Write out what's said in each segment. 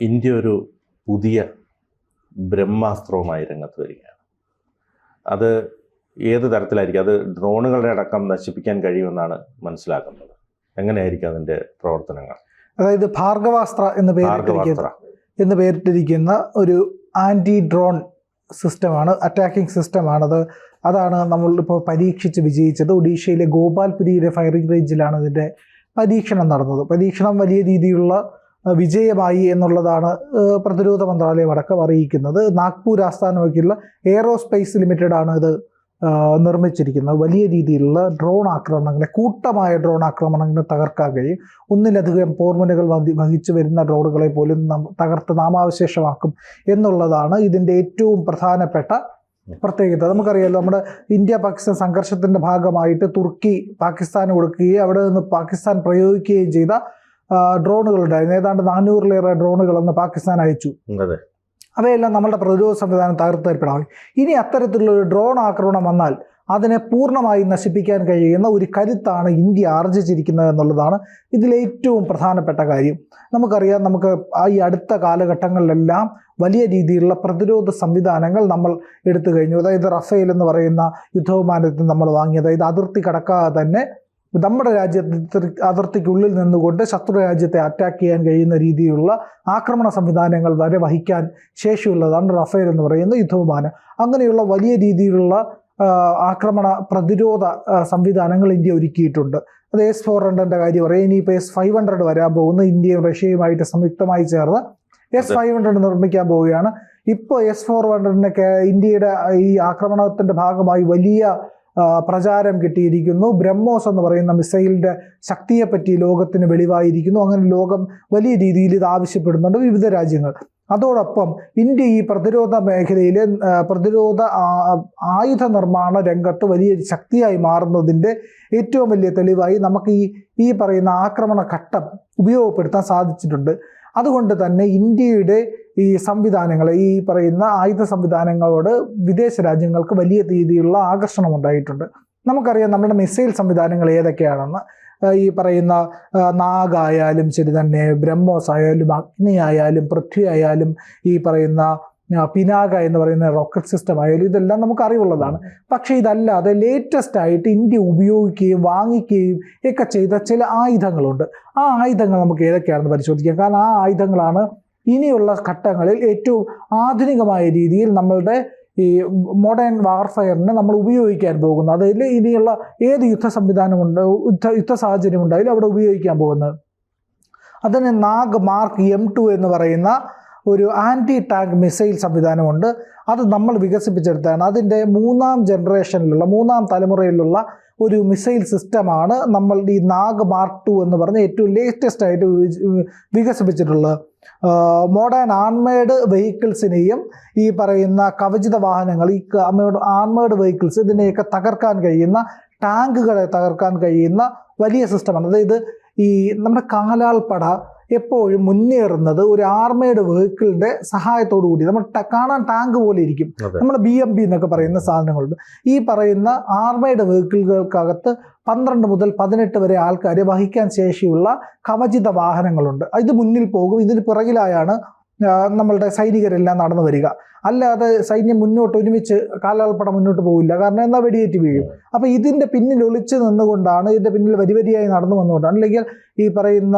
India ഒരു പുതിയ ബ്രഹ്മാസ്ത്രവുമായി രംഗത്ത് വരികയാണ് അത് ഏത് തരത്തിലായിരിക്കും? അത് ഡ്രോണുകളുടെ അടക്കം നശിപ്പിക്കാൻ കഴിയുമെന്നാണ് മനസ്സിലാക്കുന്നത്. എങ്ങനെയായിരിക്കും അതിന്റെ പ്രവർത്തനങ്ങൾ? അതായത് ഭാർഗവാസ്ത്ര എന്ന് പേരിട്ടിരിക്കുന്ന എന്ന് പേരിട്ടിരിക്കുന്ന ഒരു ആന്റി ഡ്രോൺ സിസ്റ്റമാണ് അറ്റാക്കിംഗ് സിസ്റ്റമാണത്. അതാണ് നമ്മളിപ്പോൾ പരീക്ഷിച്ച് വിജയിച്ചത്. ഒഡീഷയിലെ ഗോപാൽപുരിയിലെ ഫയറിംഗ് റേഞ്ചിലാണ് ഇതിന്റെ പരീക്ഷണം നടന്നത്. പരീക്ഷണം വലിയ രീതിയിലുള്ള വിജയമായി എന്നുള്ളതാണ് പ്രതിരോധ മന്ത്രാലയം അടക്കം അറിയിക്കുന്നത്. നാഗ്പൂർ ആസ്ഥാനമാക്കിയുള്ള എയറോസ്പേസ് ലിമിറ്റഡ് ആണ് ഇത് നിർമ്മിച്ചിരിക്കുന്നത്. വലിയ രീതിയിലുള്ള ഡ്രോൺ ആക്രമണങ്ങളെ കൂട്ടമായ ഡ്രോൺ ആക്രമണങ്ങളെ തകർക്കാൻ കഴിയും. ഒന്നിലധികം പോർമുനകൾ വഹി- വഹിച്ചു വരുന്ന ഡ്രോണുകളെ പോലും തകർത്ത് നാമാവശേഷമാക്കും എന്നുള്ളതാണ് ഇതിന്റെ ഏറ്റവും പ്രധാനപ്പെട്ട പ്രത്യേകത. നമുക്കറിയാലോ നമ്മുടെ ഇന്ത്യ പാകിസ്ഥാൻ സംഘർഷത്തിന്റെ ഭാഗമായിട്ട് തുർക്കി പാകിസ്ഥാന് കൊടുക്കുകയും അവിടെ നിന്ന് പാകിസ്ഥാൻ പ്രയോഗിക്കുകയും ചെയ്ത ആ, ഡ്രോണുകളുണ്ടായിരുന്നു ഏതാണ്ട് നാനൂറിലേറെ ഡ്രോണുകൾ അന്ന് പാകിസ്ഥാൻ അയച്ചു. അവയെല്ലാം നമ്മളുടെ പ്രതിരോധ സംവിധാനം തകർത്ത് തരപ്പെടാവും ഇനി അത്തരത്തിലുള്ള ഒരു ഡ്രോൺ ആക്രമണം വന്നാൽ അതിനെ പൂർണമായി നശിപ്പിക്കാൻ കഴിയുന്ന ഒരു കരുത്താണ് ഇന്ത്യ ആർജിച്ചിരിക്കുന്നത് എന്നുള്ളതാണ് ഇതിലേറ്റവും പ്രധാനപ്പെട്ട കാര്യം. നമുക്കറിയാം നമുക്ക് ഈ അടുത്ത കാലഘട്ടങ്ങളിലെല്ലാം വലിയ രീതിയിലുള്ള പ്രതിരോധ സംവിധാനങ്ങൾ നമ്മൾ എടുത്തു കഴിഞ്ഞു. അതായത് റഫേൽ എന്ന് പറയുന്ന യുദ്ധവിമാനത്തിൽ നമ്മൾ വാങ്ങി അതായത് അതിർത്തി കടക്കാതെ തന്നെ നമ്മുടെ രാജ്യത്ത് അതിർത്തിക്കുള്ളിൽ നിന്നുകൊണ്ട് ശത്രു രാജ്യത്തെ അറ്റാക്ക് ചെയ്യാൻ കഴിയുന്ന രീതിയിലുള്ള ആക്രമണ സംവിധാനങ്ങൾ വരെ വഹിക്കാൻ ശേഷിയുള്ളതാണ് റഫേൽ എന്ന് പറയുന്ന യുദ്ധവിമാനം. അങ്ങനെയുള്ള വലിയ രീതിയിലുള്ള ആക്രമണ പ്രതിരോധ സംവിധാനങ്ങൾ ഇന്ത്യ ഒരുക്കിയിട്ടുണ്ട്. അത് എസ് ഫോർ ഹൺഡ്രഡിന്റെ കാര്യം പറയാം ഇനിയിപ്പോൾ എസ് ഫൈവ് ഹൺഡ്രഡ് വരാൻ പോകുന്നു ഇന്ത്യയും റഷ്യയുമായിട്ട് സംയുക്തമായി ചേർന്ന് എസ് ഫൈവ് ഹൺഡ്രഡ് നിർമ്മിക്കാൻ പോവുകയാണ്. ഇപ്പോൾ എസ് ഫോർ ഹൺഡ്രഡിനൊക്കെ ഇന്ത്യയുടെ ഈ ആക്രമണത്തിന്റെ ഭാഗമായി വലിയ പ്രചാരം കിട്ടിയിരിക്കുന്നു. ബ്രഹ്മോസ് എന്ന് പറയുന്ന മിസൈലിന്റെ ശക്തിയെപ്പറ്റി ലോകത്തിന് വെളിവായിരിക്കുന്നു. അങ്ങനെ ലോകം വലിയ രീതിയിൽ ഇത് ആവശ്യപ്പെടുന്നുണ്ട് വിവിധ രാജ്യങ്ങൾ. അതോടൊപ്പം ഇന്ത്യ ഈ പ്രതിരോധ മേഖലയിലെ പ്രതിരോധ ആയുധ നിർമ്മാണ രംഗത്ത് വലിയ ശക്തിയായി മാറുന്നതിന്റെ ഏറ്റവും വലിയ തെളിവായി നമുക്ക് ഈ ഈ പറയുന്ന ആക്രമണ ഘട്ടം ഉപയോഗപ്പെടുത്താൻ സാധിച്ചിട്ടുണ്ട്. അതുകൊണ്ട് തന്നെ ഇന്ത്യയുടെ ഈ സംവിധാനങ്ങളെ ഈ പറയുന്ന ആയുധ സംവിധാനങ്ങളോട് വിദേശ രാജ്യങ്ങൾക്ക് വലിയ രീതിയിലുള്ള ആകർഷണം ഉണ്ടായിട്ടുണ്ട്. നമുക്കറിയാം നമ്മുടെ മിസൈൽ സംവിധാനങ്ങൾ ഏതൊക്കെയാണെന്ന്. ഈ പറയുന്ന നാഗായാലും ശരി തന്നെ ബ്രഹ്മോസ് ആയാലും അഗ്നി ആയാലും പൃഥ്വി ആയാലും ഈ പറയുന്ന പിനാക എന്ന് പറയുന്ന റോക്കറ്റ് സിസ്റ്റം ആയാലും ഇതെല്ലാം നമുക്ക് അറിവുള്ളതാണ്. പക്ഷേ ഇതല്ലാതെ ലേറ്റസ്റ്റ് ആയിട്ട് ഇന്ത്യ ഉപയോഗിക്കുകയും വാങ്ങിക്കുകയും ഒക്കെ ചെയ്ത ചില ആയുധങ്ങളുണ്ട്. ആ ആയുധങ്ങൾ നമുക്ക് ഏതൊക്കെയാണെന്ന് പരിശോധിക്കാം. കാരണം ആ ആയുധങ്ങളാണ് ഇനിയുള്ള ഘട്ടങ്ങളിൽ ഏറ്റവും ആധുനികമായ രീതിയിൽ നമ്മളുടെ ഈ മോഡേൺ വാർഫെയറിനെ നമ്മൾ ഉപയോഗിക്കാൻ പോകുന്നു. അതിൽ ഇനിയുള്ള ഏത് യുദ്ധ സംവിധാനമുണ്ട് യുദ്ധ യുദ്ധ സാഹചര്യം ഉണ്ടായാലും അവിടെ ഉപയോഗിക്കാൻ പോകുന്നത്. അതിന് നാഗ് മാർക്ക് എം ടു എന്ന് പറയുന്ന ഒരു ആന്റി ടാങ്ക് മിസൈൽ സംവിധാനമുണ്ട്. അത് നമ്മൾ വികസിപ്പിച്ചെടുത്താണ് അതിന്റെ മൂന്നാം ജനറേഷനിലുള്ള മൂന്നാം തലമുറയിലുള്ള ഒരു മിസൈൽ സിസ്റ്റമാണ് നമ്മൾ ഈ നാഗ് മാർക്ക് ടു എന്ന് പറഞ്ഞ ഏറ്റവും ലേറ്റസ്റ്റ് ആയിട്ട് വികസിപ്പിച്ചിട്ടുള്ളത് മോഡേൺ ആൺമേഡ് വെഹിക്കിൾസിനെയും ഈ പറയുന്ന കവചിത വാഹനങ്ങൾ ഈ ആൺമേഡ് വെഹിക്കിൾസ് ഇതിനെയൊക്കെ തകർക്കാൻ കഴിയുന്ന ടാങ്കുകളെ തകർക്കാൻ കഴിയുന്ന വലിയ സിസ്റ്റമാണ് അതായത് ഈ നമ്മുടെ കാലാൾപ്പട എപ്പോഴും മുന്നേറുന്നത് ഒരു ആർമേഡ് വെഹിക്കിളിന്റെ സഹായത്തോടു കൂടി നമ്മൾ കാണാൻ ടാങ്ക് പോലെ ഇരിക്കും. നമ്മൾ ബി എം ബി എന്നൊക്കെ പറയുന്ന സാധനങ്ങളുണ്ട്. ഈ പറയുന്ന ആർമേഡ് വെഹിക്കിളുകൾക്കകത്ത് പന്ത്രണ്ട് മുതൽ പതിനെട്ട് വരെ ആൾക്കാരെ വഹിക്കാൻ ശേഷിയുള്ള കവചിത വാഹനങ്ങളുണ്ട്. ഇത് മുന്നിൽ പോകും ഇതിന് പിറകിലായാണ് നമ്മളുടെ സൈനികരെല്ലാം നടന്നു വരിക. അല്ലാതെ സൈന്യം മുന്നോട്ട് ഒരുമിച്ച് കാലാൾപ്പട മുന്നോട്ട് പോകില്ല കാരണം എന്നാൽ വെടിയേറ്റ് വീഴും. അപ്പോൾ ഇതിന്റെ പിന്നിൽ ഒളിച്ചു നിന്നുകൊണ്ടാണ് ഇതിന്റെ പിന്നിൽ വരി വരിയായി നടന്നു വന്നുകൊണ്ടാണ് അല്ലെങ്കിൽ ഈ പറയുന്ന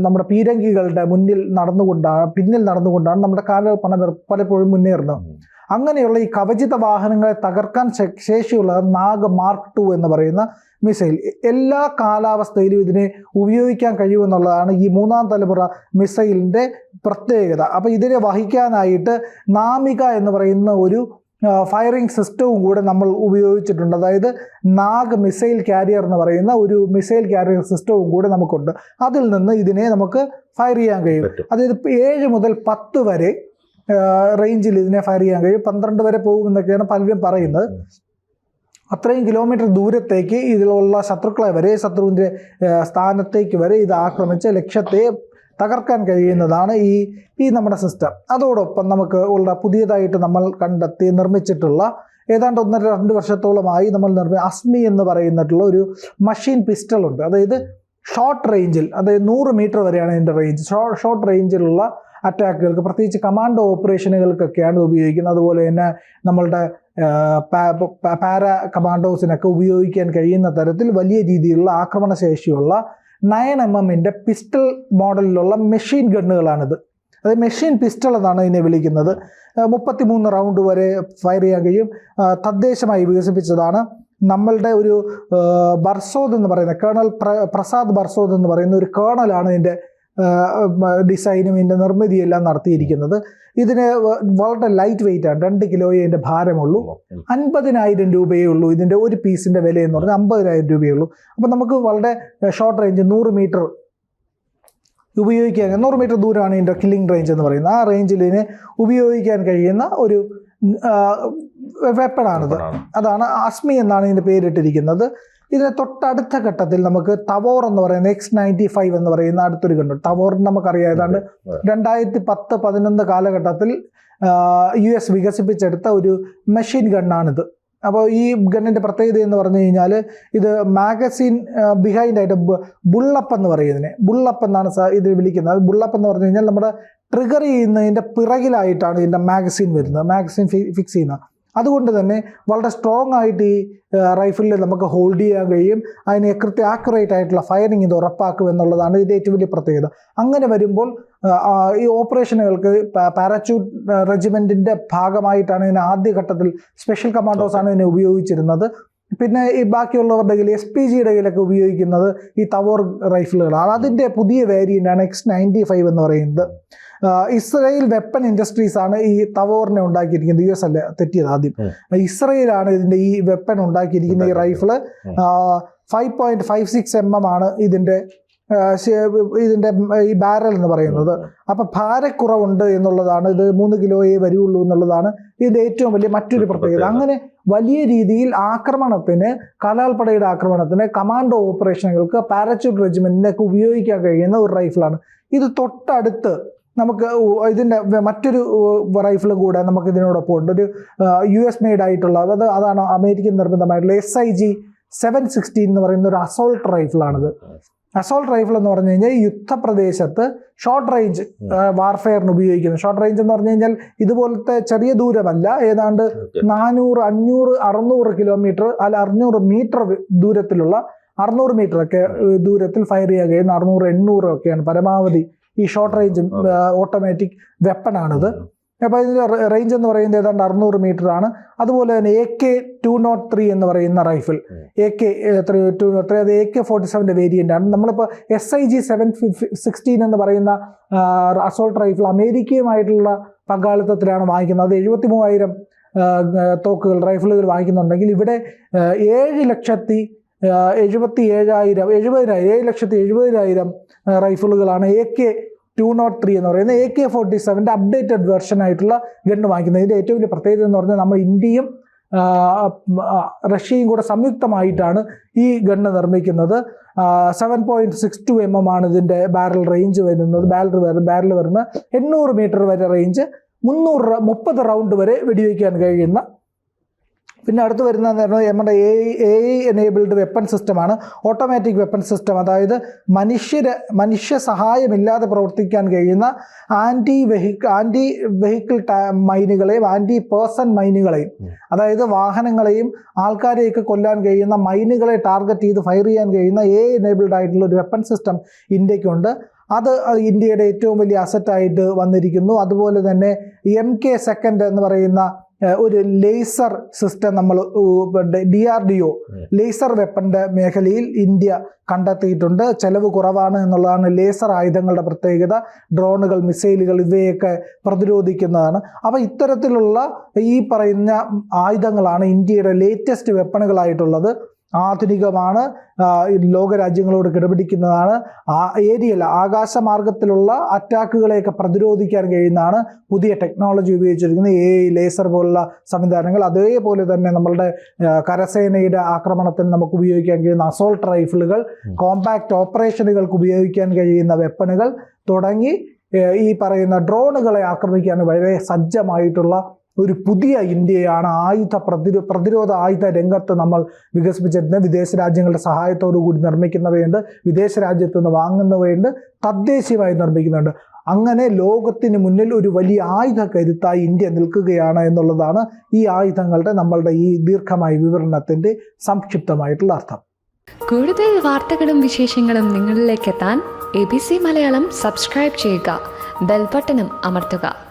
നമ്മുടെ പീരങ്കികളുടെ മുന്നിൽ നടന്നുകൊണ്ടാണ് പിന്നിൽ നടന്നുകൊണ്ടാണ് നമ്മുടെ കാലാൾപ്പട പലപ്പോഴും മുന്നേറുന്നത്. അങ്ങനെയുള്ള ഈ കവചിത വാഹനങ്ങളെ തകർക്കാൻ ശേഷിയുള്ള നാഗ് മാർക്ക് ടു എന്ന് പറയുന്ന മിസൈൽ എല്ലാ കാലാവസ്ഥയിലും ഇതിനെ ഉപയോഗിക്കാൻ കഴിയുമെന്നുള്ളതാണ് ഈ മൂന്നാം തലമുറ മിസൈലിന്റെ പ്രത്യേകത. അപ്പോൾ ഇതിനെ വഹിക്കാനായിട്ട് നാമിക എന്ന് പറയുന്ന ഒരു ഫയറിംഗ് സിസ്റ്റവും കൂടെ നമ്മൾ ഉപയോഗിച്ചിട്ടുണ്ട്. അതായത് നാഗ് മിസൈൽ കാരിയർ എന്ന് പറയുന്ന ഒരു മിസൈൽ കാരിയർ സിസ്റ്റവും കൂടെ നമുക്കുണ്ട്. അതിൽ നിന്ന് ഇതിനെ നമുക്ക് ഫയർ ചെയ്യാൻ കഴിയും. അതായത് ഏഴ് മുതൽ പത്ത് വരെ റേഞ്ചിൽ ഇതിനെ ഫയർ ചെയ്യാൻ കഴിയും. പന്ത്രണ്ട് വരെ പോകുമെന്നൊക്കെയാണ് പലരും പറയുന്നത്. അത്രയും കിലോമീറ്റർ ദൂരത്തേക്ക് ഇതിലുള്ള ശത്രുക്കളെ വരെ ശത്രുവിന്റെ സ്ഥാനത്തേക്ക് വരെ ഇത് ആക്രമിച്ച് ലക്ഷ്യത്തെ തകർക്കാൻ കഴിയുന്നതാണ് ഈ ഈ നമ്മുടെ സിസ്റ്റം അതോടൊപ്പം നമുക്ക് ഉള്ള പുതിയതായിട്ട് നമ്മൾ കണ്ടെത്തി നിർമ്മിച്ചിട്ടുള്ള ഏതാണ്ട് ഒന്നര രണ്ട് വർഷത്തോളമായി നമ്മൾ നിർമ്മി അസ്മി എന്ന് പറയുന്നിട്ടുള്ള ഒരു മഷീൻ പിസ്റ്റൾ ഉണ്ട്. അതായത് ഷോർട്ട് റേഞ്ചിൽ അതായത് നൂറ് മീറ്റർ വരെയാണ് ഇതിന്റെ റേഞ്ച് ഷോർട്ട് റേഞ്ചിലുള്ള അറ്റാക്കുകൾക്ക് പ്രത്യേകിച്ച് കമാൻഡോ ഓപ്പറേഷനുകൾക്കൊക്കെയാണ് ഉപയോഗിക്കുന്നത്. അതുപോലെ തന്നെ നമ്മളുടെ പാര കമാൻഡോസിനൊക്കെ ഉപയോഗിക്കാൻ കഴിയുന്ന തരത്തിൽ വലിയ രീതിയിലുള്ള ആക്രമണശേഷിയുള്ള നയൻ എം എമ്മിന്റെ പിസ്റ്റൾ മോഡലിലുള്ള മെഷീൻ ഗണ്ണുകളാണിത്. അത് മെഷീൻ പിസ്റ്റൾ എന്നാണ് ഇതിനെ വിളിക്കുന്നത്. മുപ്പത്തിമൂന്ന് റൗണ്ട് വരെ ഫയർ ചെയ്യാൻ കഴിയും. തദ്ദേശമായി വികസിപ്പിച്ചതാണ്. നമ്മളുടെ ഒരു ബർസോദ് എന്ന് പറയുന്ന കേണൽ പ്ര പ്രസാദ് ബർസോദ് എന്ന് പറയുന്ന ഒരു കേണലാണ് ഇതിന്റെ ഡിസൈനും ഇതിന്റെ നിർമ്മിതിയെല്ലാം നടത്തിയിരിക്കുന്നത്. ഇതിന് വളരെ ലൈറ്റ് വെയിറ്റ് ആണ്. രണ്ട് കിലോയെ ഇതിന്റെ ഭാരമുള്ളൂ. അൻപതിനായിരം രൂപയേ ഉള്ളൂ. ഇതിന്റെ ഒരു പീസിന്റെ വില എന്ന് പറഞ്ഞാൽ അമ്പതിനായിരം രൂപയേ ഉള്ളൂ. അപ്പോൾ നമുക്ക് വളരെ ഷോർട്ട് റേഞ്ച് നൂറ് മീറ്റർ ഉപയോഗിക്കാൻ നൂറ് മീറ്റർ ദൂരമാണ് ഇതിന്റെ കില്ലിംഗ് റേഞ്ച് എന്ന് പറയുന്നത്. ആ റേഞ്ചിൽ ഇതിനെ ഉപയോഗിക്കാൻ കഴിയുന്ന ഒരു വെപ്പണാണിത് അതാണ് അസ്മി എന്നാണ് ഇതിന്റെ പേരിട്ടിരിക്കുന്നത്. ഇതിന് തൊട്ടടുത്ത ഘട്ടത്തിൽ നമുക്ക് തവോർ എന്ന് പറയുന്ന എക്സ് നയന്റി ഫൈവ് എന്ന് പറയുന്ന അടുത്തൊരു ഗണ്ണു തവോർ നമുക്കറിയാം ഏതാണ്ട് രണ്ടായിരത്തി പത്ത് പതിനൊന്ന് കാലഘട്ടത്തിൽ യു എസ് വികസിപ്പിച്ചെടുത്ത ഒരു മെഷീൻ ഗണ്ണാണിത് അപ്പോൾ ഈ ഗണ്ണിന്റെ പ്രത്യേകത എന്ന് പറഞ്ഞു കഴിഞ്ഞാൽ ഇത് മാഗസിൻ ബിഹൈൻഡ് ആയിട്ട് ബുള്ളപ്പ് എന്ന് പറയുന്നതിനെ ബുള്ളപ്പ് എന്നാണ് ഇത് വിളിക്കുന്നത്. ബുള്ളപ്പ് എന്ന് പറഞ്ഞു കഴിഞ്ഞാൽ നമ്മുടെ ട്രിഗർ ചെയ്യുന്നതിന്റെ പിറകിലായിട്ടാണ് ഇതിന്റെ മാഗസിൻ വരുന്നത്. മാഗസിൻ ഫിക്സ് ചെയ്യുന്നത്. അതുകൊണ്ട് തന്നെ വളരെ സ്ട്രോങ് ആയിട്ട് ഈ റൈഫിളിൽ നമുക്ക് ഹോൾഡ് ചെയ്യാൻ കഴിയും. അതിന് കൃത്യ ആക്യുറേറ്റ് ആയിട്ടുള്ള ഫയറിംഗ് ഇത് ഉറപ്പാക്കും എന്നുള്ളതാണ് ഇതിന്റെ ഏറ്റവും വലിയ പ്രത്യേകത. അങ്ങനെ വരുമ്പോൾ ഈ ഓപ്പറേഷനുകൾക്ക് പാരാച്യൂട്ട് റെജിമെന്റിന്റെ ഭാഗമായിട്ടാണ് ഇതിന് ആദ്യഘട്ടത്തിൽ സ്പെഷ്യൽ കമാൻഡോസ് ആണ് ഇതിനെ ഉപയോഗിച്ചിരുന്നത്. പിന്നെ ഈ ബാക്കിയുള്ളവരുടെ കയ്യിൽ എസ് പി ജിയുടെ കയ്യിലൊക്കെ ഉപയോഗിക്കുന്നത് ഈ തവോർ റൈഫിളുകളാണ് അതിന്റെ പുതിയ വേരിയന്റാണ് എക്സ് നയന്റി ഫൈവ് എന്ന് പറയുന്നത്. ഇസ്രയേൽ വെപ്പൺ ഇൻഡസ്ട്രീസ് ആണ് ഈ തവോറിനെ ഉണ്ടാക്കിയിരിക്കുന്നത്. യു എസ് അല്ല? തെറ്റിയത് ആദ്യം. ഇസ്രയേലാണ് ഇതിന്റെ ഈ വെപ്പൺ ഉണ്ടാക്കിയിരിക്കുന്ന ഈ rifle five point five six M M ആണ് ഇതിന്റെ ഇതിന്റെ ഈ ബാരൽ എന്ന് പറയുന്നത്. അപ്പം ഭാരക്കുറവുണ്ട് എന്നുള്ളതാണ്. ഇത് മൂന്ന് കിലോയെ വരുള്ളൂ എന്നുള്ളതാണ് ഇതിന്റെ ഏറ്റവും വലിയ മറ്റൊരു പ്രത്യേകത. അങ്ങനെ വലിയ രീതിയിൽ ആക്രമണത്തിന് കലാൽപ്പടയുടെ ആക്രമണത്തിന് കമാൻഡോ ഓപ്പറേഷനുകൾക്ക് പാരച്യൂട്ട് റെജിമെന്റിനൊക്കെ ഉപയോഗിക്കാൻ കഴിയുന്ന ഒരു റൈഫിളാണ് ഇത് തൊട്ടടുത്ത് നമുക്ക് ഇതിന്റെ ഇതിന്റെ മറ്റൊരു റൈഫിളും കൂടെ നമുക്ക് ഇതിനോടൊപ്പം ഉണ്ട്. ഒരു യു എസ് മെയ്ഡ് ആയിട്ടുള്ള അത് അതാണ് American നിർമ്മിതമായിട്ടുള്ള S I G seven sixteen എന്ന് പറയുന്ന ഒരു അസോൾട്ട് റൈഫിളാണിത് അസോൾട്ട് റൈഫിൾ എന്ന് പറഞ്ഞു കഴിഞ്ഞാൽ യുദ്ധപ്രദേശത്ത് ഷോർട്ട് റേഞ്ച് വാർഫെയറിന് ഉപയോഗിക്കുന്നത് ഷോർട്ട് റേഞ്ച് എന്ന് പറഞ്ഞു കഴിഞ്ഞാൽ ഇതുപോലത്തെ ചെറിയ ദൂരമല്ല. ഏതാണ്ട് നാനൂറ് അഞ്ഞൂറ് അറുന്നൂറ് കിലോമീറ്റർ അല്ല അറുന്നൂറ് മീറ്റർ ദൂരത്തിലുള്ള അറുന്നൂറ് മീറ്റർ ഒക്കെ ദൂരത്തിൽ ഫയർ ചെയ്യാൻ കഴിയുന്ന അറുന്നൂറ് എണ്ണൂറ് ഒക്കെയാണ് പരമാവധി ഈ ഷോർട്ട് റേഞ്ച് ഓട്ടോമാറ്റിക് വെപ്പണാണിത് അപ്പോൾ ഇതിന്റെ റേഞ്ച് എന്ന് പറയുന്നത് ഏതാണ്ട് അറുന്നൂറ് മീറ്റർ ആണ്. അതുപോലെ തന്നെ A K two nought three എന്ന് പറയുന്ന rifle A K three two nought three അത് എ കെ ഫോർട്ടി സെവന്റെ വേരിയന്റ് ആണ് നമ്മളിപ്പോൾ S I G seven sixteen എന്ന് പറയുന്ന അസോൾട്ട് റൈഫിൾ അമേരിക്കയുമായിട്ടുള്ള പങ്കാളിത്തത്തിലാണ് വാങ്ങിക്കുന്നത്. അത് എഴുപത്തി മൂവായിരം തോക്കുകൾ റൈഫിളുകൾ വാങ്ങിക്കുന്നുണ്ടെങ്കിൽ ഇവിടെ ഏഴ് ലക്ഷത്തി എഴുപത്തി ഏഴായിരം എഴുപതിനായിരം ഏഴ് ലക്ഷത്തി എഴുപതിനായിരം റൈഫിളുകളാണ് A K two nought three എന്ന് പറയുന്ന എ കെ ഫോർട്ടി സെവന്റെ അപ്ഡേറ്റഡ് വെർഷൻ ആയിട്ടുള്ള ഗണ്ണ് വാങ്ങിക്കുന്നത്. ഇതിന്റെ ഏറ്റവും വലിയ പ്രത്യേകത എന്ന് പറഞ്ഞാൽ നമ്മൾ ഇന്ത്യയും റഷ്യയും കൂടെ സംയുക്തമായിട്ടാണ് ഈ ഗണ്ണ് നിർമ്മിക്കുന്നത്. Seven point six two M M ആണ് ഇതിന്റെ ബാരൽ റേഞ്ച് വരുന്നത്. ബാരൽ വരുന്ന ബാരൽ വരുന്ന എണ്ണൂറ് മീറ്റർ വരെ റേഞ്ച് മുന്നൂറ് മുപ്പത് റൗണ്ട് വരെ വെടിവെക്കാൻ കഴിയുന്ന പിന്നെ അടുത്ത് വരുന്നത് നമ്മുടെ എ എ എനേബിൾഡ് വെപ്പൺ സിസ്റ്റമാണ് ഓട്ടോമാറ്റിക് വെപ്പൺ സിസ്റ്റം അതായത് മനുഷ്യരെ മനുഷ്യ സഹായമില്ലാതെ പ്രവർത്തിക്കാൻ കഴിയുന്ന ആന്റി വെഹിക്കിൾ ആന്റി വെഹിക്കിൾ മൈനുകളെയും ആന്റി പേഴ്സൺ മൈനുകളെയും അതായത് വാഹനങ്ങളെയും ആൾക്കാരെയൊക്കെ കൊല്ലാൻ കഴിയുന്ന മൈനുകളെ ടാർഗറ്റ് ചെയ്ത് ഫയർ ചെയ്യാൻ കഴിയുന്ന എ എനേബിൾഡ് ആയിട്ടുള്ള ഒരു വെപ്പൺ സിസ്റ്റം ഇന്ത്യക്കുണ്ട്. അത് ഇന്ത്യയുടെ ഏറ്റവും വലിയ അസറ്റായിട്ട് വന്നിരിക്കുന്നു. അതുപോലെ തന്നെ എം കെ സെക്കൻഡ് എന്ന് പറയുന്ന ഒരു ലേസർ സിസ്റ്റം നമ്മൾ D R D O laser വെപ്പന്റെ മേഖലയിൽ ഇന്ത്യ കണ്ടെത്തിയിട്ടുണ്ട്. ചെലവ് കുറവാണ് എന്നുള്ളതാണ് ലേസർ ആയുധങ്ങളുടെ പ്രത്യേകത. ഡ്രോണുകൾ മിസൈലുകൾ ഇവയൊക്കെ പ്രതിരോധിക്കുന്നതാണ്. അപ്പോൾ ഇത്തരത്തിലുള്ള ഈ പറയുന്ന ആയുധങ്ങളാണ് ഇന്ത്യയുടെ ലേറ്റസ്റ്റ് വെപ്പണുകളായിട്ടുള്ളത് ആധുനികമാണ് ലോകരാജ്യങ്ങളോട് കിടപിടിക്കുന്നതാണ് ആ ഏരിയൽ ആകാശമാർഗത്തിലുള്ള അറ്റാക്കുകളെയൊക്കെ പ്രതിരോധിക്കാൻ കഴിയുന്നതാണ് പുതിയ ടെക്നോളജി ഉപയോഗിച്ചിരിക്കുന്നത് എ ലേസർ പോലുള്ള സംവിധാനങ്ങൾ. അതേപോലെ തന്നെ നമ്മളുടെ കരസേനയുടെ ആക്രമണത്തിൽ നമുക്ക് ഉപയോഗിക്കാൻ കഴിയുന്ന അസോൾട്ട് റൈഫിളുകൾ കോമ്പാക്ട് ഓപ്പറേഷനുകൾക്ക് ഉപയോഗിക്കാൻ കഴിയുന്ന വെപ്പണുകൾ തുടങ്ങി ഈ പറയുന്ന ഡ്രോണുകളെ ആക്രമിക്കാൻ വളരെ സജ്ജമായിട്ടുള്ള ഒരു പുതിയ ഇന്ത്യയാണ്. ആയുധ പ്രതിരോ പ്രതിരോധ ആയുധ രംഗത്ത് നമ്മൾ വികസിപ്പിച്ചിരുന്നത് വിദേശ രാജ്യങ്ങളുടെ സഹായത്തോടു കൂടി നിർമ്മിക്കുന്നവയുണ്ട്. വിദേശ രാജ്യത്ത് നിന്ന് വാങ്ങുന്നവയുണ്ട്. തദ്ദേശീയമായി നിർമ്മിക്കുന്നുണ്ട് അങ്ങനെ ലോകത്തിന് മുന്നിൽ ഒരു വലിയ ആയുധ കരുത്തായി ഇന്ത്യ നിൽക്കുകയാണ് എന്നുള്ളതാണ് ഈ ആയുധങ്ങളുടെ നമ്മളുടെ ഈ ദീർഘമായ വിവരണത്തിന്റെ സംക്ഷിപ്തമായിട്ടുള്ള അർത്ഥം. കൂടുതൽ വാർത്തകളും വിശേഷങ്ങളും നിങ്ങളിലേക്ക് എത്താൻ A B C Malayalam subscribe ചെയ്യുക. ബെൽബട്ടനും അമർത്തുക.